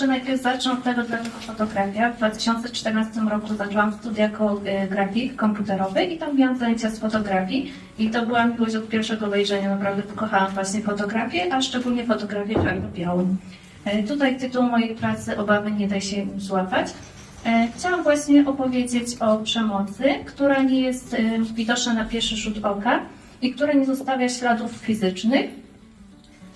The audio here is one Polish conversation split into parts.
może najpierw zacznę od tego, dlaczego fotografia. W 2014 roku zaczęłam studia jako e, grafik komputerowy i tam miałam zajęcia z fotografii. I to była miłość od pierwszego wejrzenia. Naprawdę pokochałam właśnie fotografię, a szczególnie fotografię czarno-białą. E, Tutaj tytuł mojej pracy Obawy nie daj się złapać. E, Chciałam właśnie opowiedzieć o przemocy, która nie jest e, widoczna na pierwszy rzut oka i która nie zostawia śladów fizycznych,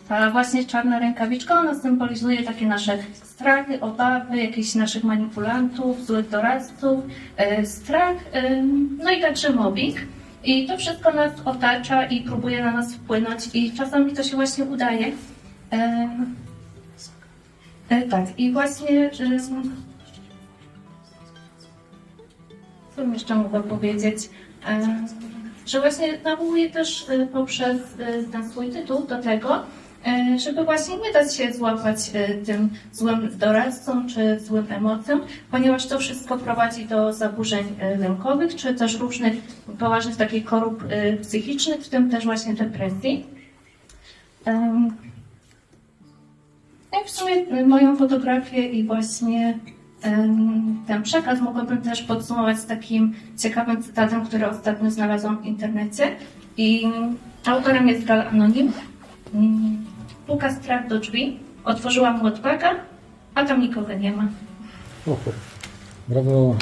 ta właśnie czarna rękawiczka, ona symbolizuje takie nasze strachy, obawy, jakichś naszych manipulantów, złych doradców, e, strach, e, no i także mobbing. I to wszystko nas otacza i próbuje na nas wpłynąć i czasami to się właśnie udaje. E, tak, i właśnie... Co jeszcze mogła powiedzieć? Że właśnie nawołuję też poprzez ten swój tytuł do tego, żeby właśnie nie dać się złapać e, tym złym doradcom czy złym emocjom, ponieważ to wszystko prowadzi do zaburzeń e, lękowych, czy też różnych poważnych takich chorób e, psychicznych, w tym też właśnie depresji. No w sumie moją fotografię i właśnie ten przekaz mogłabym też podsumować takim ciekawym cytatem, który ostatnio znalazłam w internecie. I autorem jest Gal Anonim. Puka strach do drzwi, otworzyłam młotpaka, a tam nikogo nie ma. Super. Brawo.